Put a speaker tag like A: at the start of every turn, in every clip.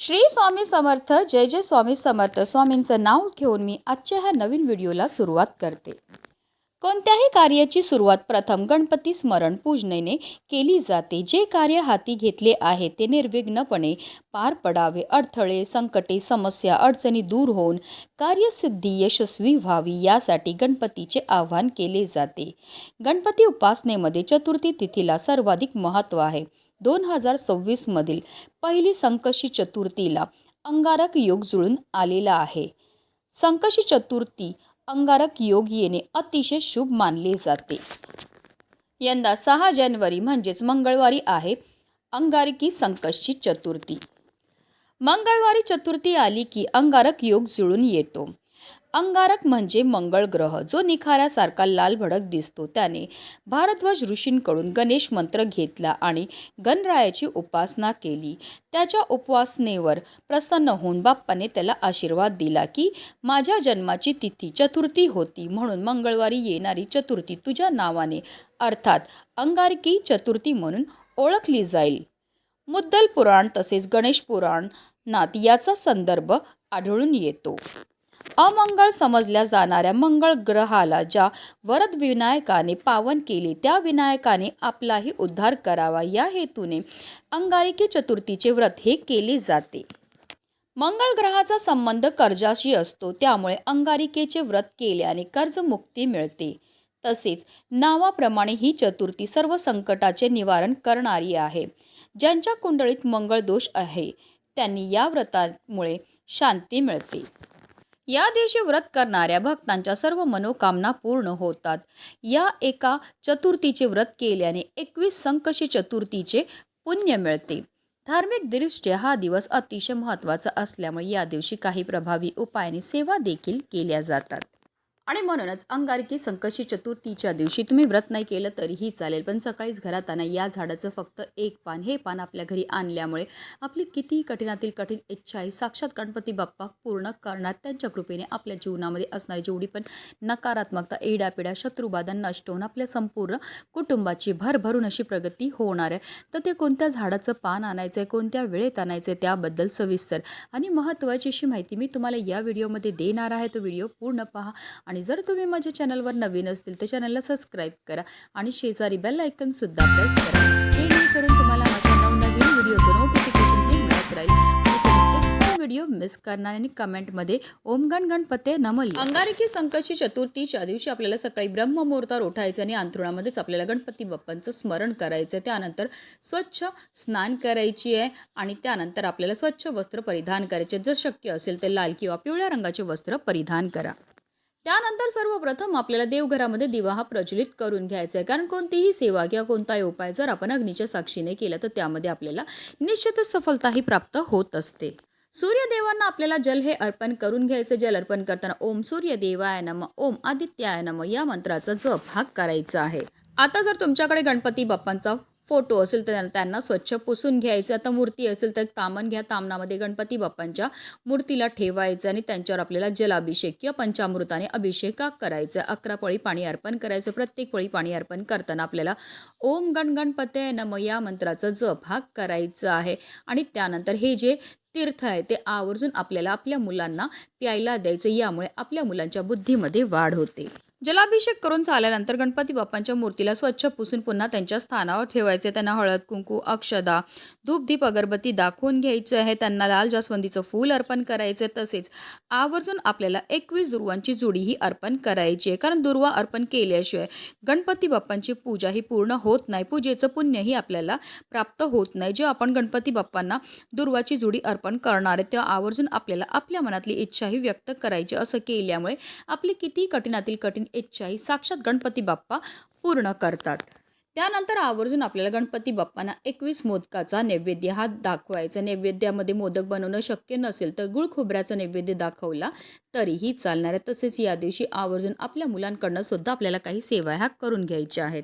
A: श्री स्वामी समर्थ जय जय स्वामी समर्थ. स्वामींचं नाव घेऊन मी आजच्या ह्या नवीन व्हिडिओला सुरुवात करते. कोणत्याही कार्याची सुरुवात प्रथम गणपती स्मरण पूजनेने केली जाते. जे कार्य हाती घेतले आहे ते निर्विघ्नपणे पार पडावे. अडथळे संकटे समस्या अडचणी दूर होऊन कार्यसिद्धी यशस्वी व्हावी यासाठी गणपतीचे आवाहन केले जाते. गणपती उपासनेमध्ये चतुर्थी तिथीला सर्वाधिक महत्त्व आहे. दोन हजार सव्वीसमधील पहिली संकशी चतुर्थीला अंगारक योग जुळून आलेला आहे. संकशी चतुर्थी अंगारक योग येणे अतिशय शुभ मानले जाते. यंदा सहा जानेवारी म्हणजेच मंगळवारी आहे अंगारकी संकष्टी चतुर्थी. मंगळवारी चतुर्थी आली की अंगारक योग जुळून येतो. अंगारक म्हणजे मंगळ ग्रह जो निखाऱ्यासारखा लाल भडक दिसतो. त्याने भारद्वाज ऋषींकडून गणेश मंत्र घेतला आणि गणरायाची उपासना केली. त्याच्या उपासनेवर प्रसन्न होऊन बाप्पाने त्याला आशीर्वाद दिला की माझ्या जन्माची तिथी चतुर्थी होती. म्हणून मंगळवारी येणारी चतुर्थी तुझ्या नावाने. अर्थात अंगारकी चतुर्थी म्हणून ओळखली जाईल. मुद्दल पुराण तसेच गणेश पुराणात याचा संदर्भ आढळून येतो. अमंगळ समजल्या जाणाऱ्या मंगळ ग्रहाला ज्या वरद विनायकाने पावन केले त्या विनायकाने आपलाही उद्धार करावा. या हेतूने अंगारिकी चतुर्थीचे व्रत हे केले जाते. मंगळ ग्रहाचा संबंध कर्जाशी असतो त्यामुळे अंगारिकेचे व्रत केल्याने कर्जमुक्ती मिळते. तसेच नावाप्रमाणे ही चतुर्थी सर्व संकटाचे निवारण करणारी आहे. ज्यांच्या कुंडळीत मंगळ दोष आहे त्यांनी या व्रतामुळे शांती मिळते. या दिवशी व्रत करणाऱ्या भक्तांच्या सर्व मनोकामना पूर्ण होतात. या एका चतुर्थीचे व्रत केल्याने एकवीस संकशी चतुर्थीचे पुण्य मिळते. धार्मिक दृष्ट्या हा दिवस अतिशय महत्त्वाचा असल्यामुळे या दिवशी काही प्रभावी उपायाने सेवा देखील केल्या जातात. आणि म्हणूनच अंगारकी संकशी चतुर्थीच्या दिवशी तुम्ही व्रत नाही केलं तरीही चालेल. पण सकाळीच घरात आणा या झाडाचं फक्त एक पान हे पान आपल्या घरी आणल्यामुळे आपली किती कठीणातील कठीण इच्छाही साक्षात गणपती बाप्पा पूर्ण करणार त्यांच्या कृपेने आपल्या जीवनामध्ये असणारी जेवढी पण नकारात्मकता एडापिडा शत्रुबाधा नष्ट होऊन आपल्या संपूर्ण कुटुंबाची भरभरून अशी प्रगती होणार आहे. तर ते कोणत्या झाडाचं पान आणायचं आहे कोणत्या वेळेत आणायचं आहे त्याबद्दल सविस्तर आणि महत्त्वाची अशी माहिती मी तुम्हाला या व्हिडिओमध्ये देणार आहे. तो व्हिडिओ पूर्ण पहा आणि जर तुम्ही माझ्या चॅनलवर नवीन असतील तर चॅनलला सबस्क्राईब करा आणि शेजारी बेल सुद्धा प्रेस करा जेणेकरून तुम्हाला माझ्या नवनवीन व्हिडिओचं नोटिफिकेशन हे मिळत राहील. व्हिडिओ मिस करणार आणि कमेंटमध्ये ओम गण गणपते नमल अंगारकी संकष्टी चतुर्थीच्या दिवशी आपल्याला सकाळी ब्रह्ममुहूर्तावर उठायचं आणि अंथरुणामध्येच आपल्याला गणपती बाप्पांचं स्मरण करायचं आहे. त्यानंतर स्वच्छ स्नान करायची आहे आणि त्यानंतर आपल्याला स्वच्छ वस्त्र परिधान करायचे जर शक्य असेल तर लाल किंवा पिवळ्या रंगाचे वस्त्र परिधान करा. त्यानंतर सर्वप्रथम आपल्याला देवघरामध्ये दिवा हा प्रज्वलित करून घ्यायचा आहे. कारण कोणतीही सेवा किंवा कोणताही उपाय जर आपण अग्नीच्या साक्षीने केला तर त्यामध्ये आपल्याला निश्चितच सफलताही प्राप्त होत असते. सूर्यदेवांना आपल्याला जल हे अर्पण करून घ्यायचं. जल अर्पण करताना ओम सूर्यदेवाय नम ओम आदित्याय नम या मंत्राचा जप हा करायचा आहे. आता जर तुमच्याकडे गणपती बाप्पांचा फोटो असेल तर त्यांना स्वच्छ पुसून घ्यायचं. आता मूर्ती असेल तर तामन घ्या. तामनामध्ये गणपती बाप्पांच्या मूर्तीला ठेवायचं आणि त्यांच्यावर आपल्याला जलाभिषेक किंवा पंचामृताने अभिषेक करायचा. अकरा पळी पाणी अर्पण करायचं. प्रत्येक पळी पाणी अर्पण करताना आपल्याला ओम गण गणपते नम या मंत्राचा जप हा करायचा आहे. आणि त्यानंतर हे जे तीर्थ आहे ते आवर्जून आपल्याला आपल्या मुलांना प्यायला द्यायचं. यामुळे आपल्या मुलांच्या बुद्धीमध्ये वाढ होते. जलाभिषेक करून झाल्यानंतर गणपती बाप्पांच्या मूर्तीला स्वच्छ पुसून पुन्हा त्यांच्या स्थानावर ठेवायचे. त्यांना हळद कुंकू अक्षदा धूप दीप अगरबत्ती दाखवून घ्यायचं आहे. त्यांना लाल जास्वंदीचं फूल अर्पण करायचं. तसेच आवर्जून आपल्याला एकवीस दुर्वांची जुडी ही अर्पण करायची आहे. कारण दुर्वा अर्पण केल्याशिवाय गणपती बाप्पांची पूजा ही पूर्ण होत नाही. पूजेचं पुण्यही आपल्याला प्राप्त होत नाही. जेव्हा आपण गणपती बाप्पांना दुर्वाची जुडी अर्पण करणार आहे तेव्हा आवर्जून आपल्याला आपल्या मनातली इच्छाही व्यक्त करायची. असं केल्यामुळे आपली किती कठीणातील कठीण इच्छाही साक्षात गणपती बाप्पा पूर्ण करतात. त्यानंतर आवर्जून आपल्याला गणपती बाप्पांना एकवीस मोदकाचा नैवेद्य हा दाखवायचा. नैवेद्यामध्ये मोदक बनवणं शक्य नसेल तर गुळ खोबऱ्याचा नैवेद्य दाखवला तरीही चालणार आहे. तसेच या दिवशी आवर्जून आपल्या मुलांकडनं सुद्धा आपल्याला काही सेवा ह्या करून घ्यायच्या आहेत.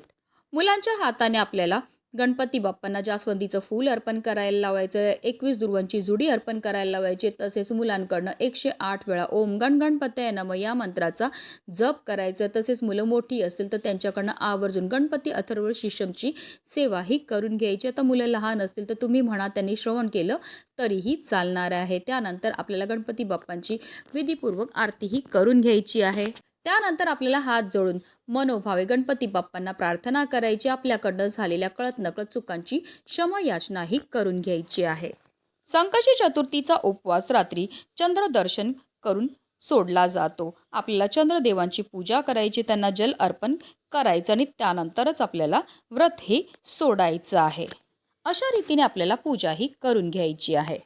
A: मुलांच्या हाताने आपल्याला गणपती बाप्पांना जास्वंदीचं फूल अर्पण करायला लावायचं एकवीस दुर्वांची जुडी अर्पण करायला लावायची तसेच मुलांकडनं एकशे आठ वेळा ओम गण गणपतय नम या मंत्राचा जप करायचं तसेच मुलं मोठी असतील तर त्यांच्याकडनं आवर्जून गणपती अथर्व शिष्यमची सेवाही करून घ्यायची. आता मुलं लहान असतील तर तुम्ही म्हणा त्यांनी श्रवण केलं तरीही चालणार आहे. त्यानंतर आपल्याला गणपती बाप्पांची विधीपूर्वक आरतीही करून घ्यायची आहे. त्यानंतर आपल्याला हात जोडून मनोभावे गणपती बाप्पांना प्रार्थना करायची. आपल्याकडनं झालेल्या कळत नकळत चुकांची क्षमयाचनाही करून घ्यायची आहे. संकशी चतुर्थीचा उपवास रात्री चंद्रदर्शन करून सोडला जातो. आपल्याला चंद्रदेवांची पूजा करायची त्यांना जल अर्पण करायचं आणि त्यानंतरच आपल्याला व्रत हे सोडायचं आहे. अशा रीतीने आपल्याला पूजाही करून घ्यायची आहे.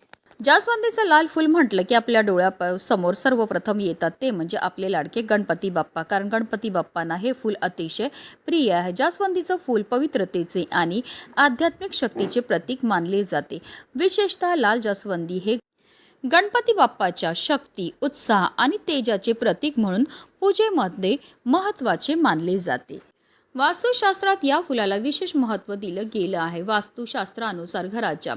A: जास्वंदीचं लाल फूल म्हटलं की आपल्या डोळ्यासमोर सर्वप्रथम येतात ते म्हणजे आपले लाडके गणपती बाप्पा. कारण गणपती बाप्पांना हे फूल अतिशय प्रिय आहे. जास्वंदीचं फूल पवित्रतेचे आणि आध्यात्मिक शक्तीचे प्रतीक मानले जाते. विशेषतः लाल जास्वंदी हे गणपती बाप्पाच्या शक्ती उत्साह आणि तेजाचे प्रतीक म्हणून पूजेमध्ये महत्त्वाचे मानले जाते. वास्तुशास्त्रात या फुलाला विशेष महत्त्व दिलं गेलं आहे. वास्तुशास्त्रानुसार घराच्या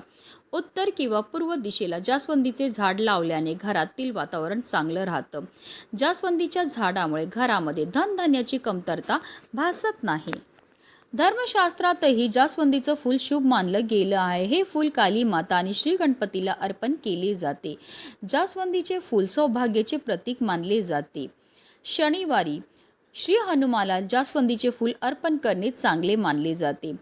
A: उत्तर किंवा पूर्व दिशेला जास्वंदीचे झाड लावल्याने घरातील वातावरण चांगलं राहतं. जास्वंदीच्या झाडामुळे घरामध्ये धनधान्याची कमतरता भासत नाही. धर्मशास्त्रातही जास्वंदीचं फूल शुभ मानलं गेलं आहे. हे फूल काली माता आणि श्री गणपतीला अर्पण केले जाते. जास्वंदीचे फूल सौभाग्याचे प्रतीक मानले जाते. शनिवारी श्री हनुमाला जास्वंदीचे फूल अर्पण करणे चांगले मानले जाते.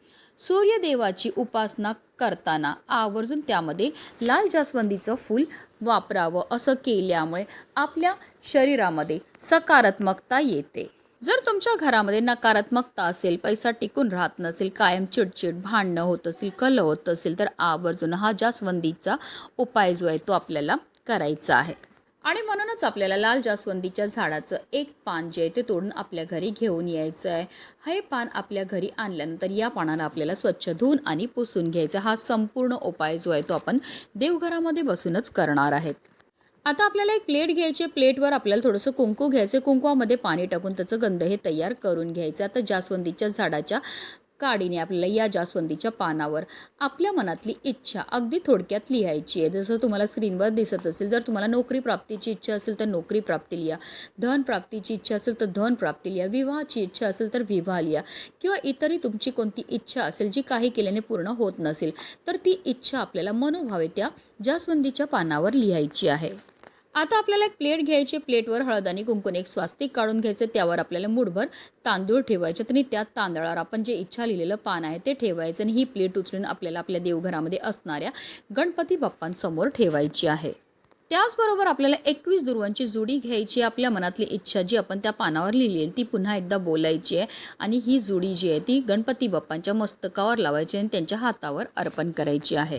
A: सूर्यदेवाची उपासना करताना आवर्जून त्यामध्ये लाल जास्वंदीचं फूल वापरावं असं केल्यामुळे आपल्या शरीरामध्ये सकारात्मकता येते. जर तुमच्या घरामध्ये नकारात्मकता असेल पैसा टिकून राहत नसेल कायम चिडचिड भांडणं होत असेल कल होत असेल तर आवर्जून हा जास्वंदीचा उपाय जो आहे तो आपल्याला करायचा आहे. आणि म्हणूनच आपल्याला लाल जास्वंदीच्या झाडाचं एक पान जे आहे ते तोडून आपल्या घरी घेऊन यायचं आहे. हे पान आपल्या घरी आणल्यानंतर या पानाला आपल्याला स्वच्छ धुवून आणि पुसून घ्यायचा. हा संपूर्ण उपाय जो आहे तो आपण देवघरामध्ये बसूनच करणार आहेत. आता आपल्याला एक प्लेट घ्यायची प्लेटवर आपल्याला थोडंसं कुंकू घ्यायचं कुंकवामध्ये पाणी टाकून त्याचं गंध हे तयार करून घ्यायचं आता जास्वंदीच्या झाडाच्या काडीने आपल्याला या जास्वंदीच्या पानावर आपल्या मनातली इच्छा अगदी थोडक्यात लिहायची आहे. जसं तुम्हाला स्क्रीनवर दिसत असेल जर तुम्हाला नोकरी प्राप्तीची इच्छा असेल तर नोकरी प्राप्ती लिहा. धन प्राप्तीची इच्छा असेल तर धन प्राप्ती लिहा. विवाहाची इच्छा असेल तर विवाह लिहा. किंवा इतरही तुमची कोणती इच्छा असेल जी काही केल्याने पूर्ण होत नसेल तर ती इच्छा आपल्याला मनोभावे त्या जास्वंदीच्या पानावर लिहायची आहे. आता आपल्याला एक प्लेट घ्यायची प्लेटवर हळद आणि कुंकून एक स्वास्तिक काढून घ्यायचं त्यावर आपल्याला मुठभर तांदूळ ठेवायचे आणि त्या तांदळावर आपण जे इच्छा लिहिलेलं पान आहे ते ठेवायचं आणि ही प्लेट उचलून आपल्याला आपल्या देवघरामध्ये असणाऱ्या गणपती बाप्पांसमोर ठेवायची आहे. त्याचबरोबर आपल्याला एकवीस दुर्वांची जुडी घ्यायची आपल्या मनातली इच्छा जी आपण त्या पानावर लिहिली आहे ती पुन्हा एकदा बोलायची आहे. आणि ही जुडी जी आहे ती गणपती बाप्पांच्या मस्तकावर लावायची आणि त्यांच्या हातावर अर्पण करायची आहे.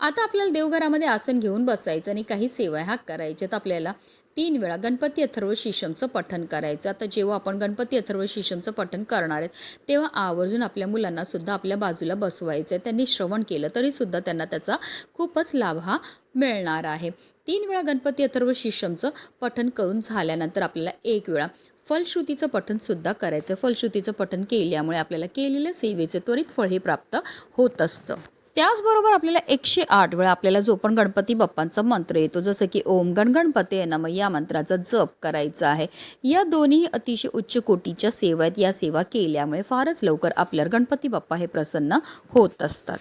A: आता आपल्याला देवघरामध्ये आसन घेऊन बसायचं आणि काही सेवा ह्या करायच्यात आपल्याला तीन वेळा गणपती अथर्व शिशमचं पठण करायचं आता जेव्हा आपण गणपती अथर्व शिशमचं पठण करणार आहेत तेव्हा आवर्जून आपल्या मुलांना सुद्धा आपल्या बाजूला बसवायचं आहे. त्यांनी श्रवण केलं तरीसुद्धा त्यांना त्याचा खूपच लाभ हा मिळणार आहे. तीन वेळा गणपती अथर्व शिशमचं पठण करून झाल्यानंतर आपल्याला एक वेळा फलश्रुतीचं पठणसुद्धा करायचं फलश्रुतीचं पठण केल्यामुळे आपल्याला केलेल्या सेवेचे त्वरित फळ हे प्राप्त होत असतं. त्याचबरोबर आपल्याला एकशे आठ वेळा आपल्याला जो पण गणपती बाप्पांचा मंत्र येतो जसं की ओम गणगणपते नम या मंत्राचा जप करायचा आहे. या दोन्ही अतिशय उच्च कोटीच्या सेवा आहेत. या सेवा केल्यामुळे फारच लवकर आपल्यावर गणपती बाप्पा हे प्रसन्न होत असतात.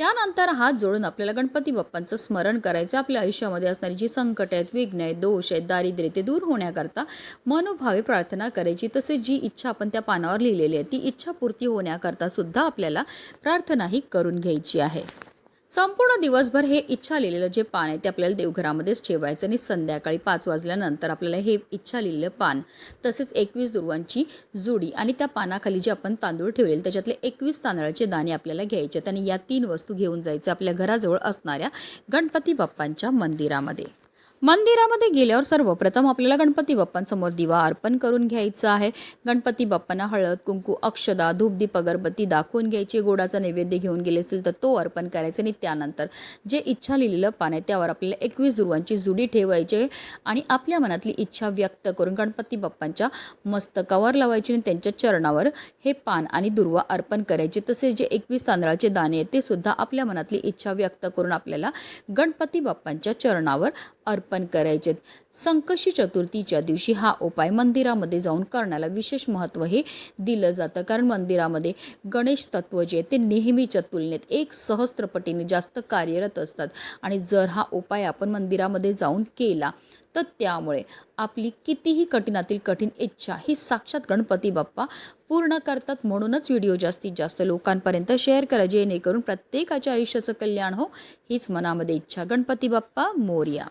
A: त्यानंतर हात जोडून आपल्याला गणपती बाप्पांचं स्मरण करायचं आपल्या आयुष्यामध्ये असणारी जी संकट आहेत विघ्न आहेत दोष आहेत दारिद्र्य ते दूर होण्याकरता मनोभावे प्रार्थना करायची. तसेच जी इच्छा आपण त्या पानावर लिहिलेली आहे ती इच्छा पूर्ती होण्याकरता सुद्धा आपल्याला प्रार्थनाही करून घ्यायची आहे. संपूर्ण दिवसभर हे इच्छा लिहिलेलं जे पान आहे ते आपल्याला देवघरामध्येच ठेवायचं आणि संध्याकाळी पाच वाजल्यानंतर आपल्याला हे इच्छा लिहिलेलं पान तसेच एकवीस दुर्वांची जुडी आणि त्या पानाखाली जे आपण तांदूळ ठेवलेले त्याच्यातले एकवीस तांदळाचे दाणे आपल्याला घ्यायचे आहेत आणि या तीन वस्तू घेऊन जायचं आपल्या घराजवळ असणाऱ्या गणपती बाप्पांच्या मंदिरामध्ये. मंदिरामध्ये गेल्यावर सर्वप्रथम आपल्याला गणपती बाप्पांसमोर दिवा अर्पण करून घ्यायचा आहे. गणपती बाप्पांना हळद कुंकू अक्षदा धूपदीप अगरबत्ती दाखवून घ्यायची. गोडाचा नैवेद्य घेऊन गेले असतील तर तो अर्पण करायचा आणि त्यानंतर जे इच्छा लिहिलेलं पान आहे त्यावर आपल्याला एकवीस दुर्वांची जुडी ठेवायची आहे आणि आपल्या मनातली इच्छा व्यक्त करून गणपती बाप्पांच्या मस्तकावर लावायची आणि त्यांच्या चरणावर हे पान आणि दुर्वा अर्पण करायचे. तसेच जे एकवीस तांदळाचे दाणे आहेत ते सुद्धा आपल्या मनातली इच्छा व्यक्त करून आपल्याला गणपती बाप्पांच्या चरणावर अर्पण करायचे संकशी चतुर्थीच्या दिवशी हा उपाय मंदिरामध्ये जाऊन करण्याला विशेष महत्त्व हे दिलं जातं. कारण मंदिरामध्ये गणेश तत्व जे आहे ते नेहमीच्या तुलनेत एक सहस्त्रपटीने जास्त कार्यरत असतात. आणि जर हा उपाय आपण मंदिरामध्ये जाऊन केला तर त्यामुळे आपली कितीही कठीणातील कठीण इच्छा ही साक्षात गणपती बाप्पा पूर्ण करतात. म्हणूनच व्हिडिओ जास्तीत जास्त लोकांपर्यंत शेअर करा जेणेकरून प्रत्येकाच्या आयुष्याचं कल्याण हो. हीच मनामध्ये इच्छा गणपती बाप्पा मोर्या.